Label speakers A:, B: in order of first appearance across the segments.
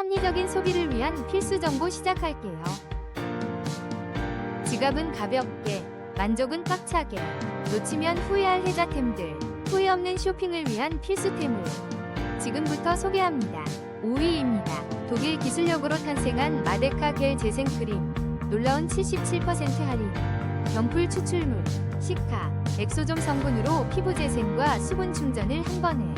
A: 합리적인 소비를 위한 필수 정보 시작할게요. 지갑은 가볍게, 만족은 꽉차게, 놓치면 후회할 혜자템들, 후회 없는 쇼핑을 위한 필수템을 지금부터 소개합니다. 5위입니다. 독일 기술력으로 탄생한 마데카 겔 재생 크림. 놀라운 77% 할인. 병풀 추출물, 시카, 엑소좀 성분으로 피부 재생과 수분 충전을 한 번에.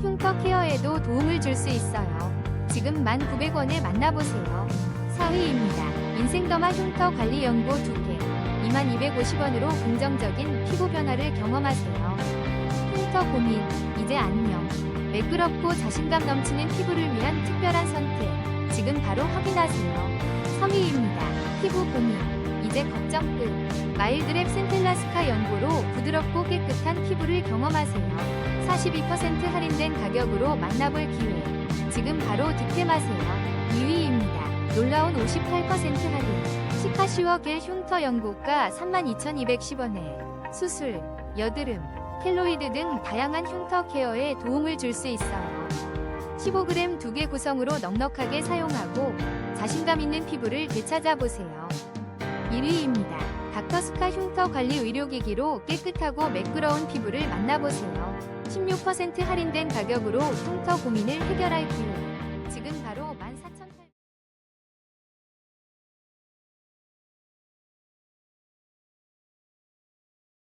A: 흉터 케어에도 도움을 줄 수 있어요. 지금 1,900원에 만나보세요. 4위입니다. 인생더마 흉터 관리 연고 2개. 2250원으로 긍정적인 피부 변화를 경험하세요. 흉터 고민, 이제 안녕. 매끄럽고 자신감 넘치는 피부를 위한 특별한 선택. 지금 바로 확인하세요. 3위입니다. 피부 고민, 이제 걱정 끝. 마일드랩 센텔라스카 연고로 부드럽고 깨끗한 피부를 경험하세요. 42% 할인된 가격으로 만나볼 기회. 지금 바로 득템하세요. 2위입니다. 놀라운 58% 할인. 시카시워 겔 흉터 연고가 32,210원에 수술, 여드름, 켈로이드 등 다양한 흉터 케어에 도움을 줄 수 있어요. 15g 두 개 구성으로 넉넉하게 사용하고 자신감 있는 피부를 되찾아보세요. 1위입니다. 닥터스카 흉터 관리 의료기기로 깨끗하고 매끄러운 피부를 만나보세요. 16% 할인된 가격으로 흉터 고민을 해결할 바로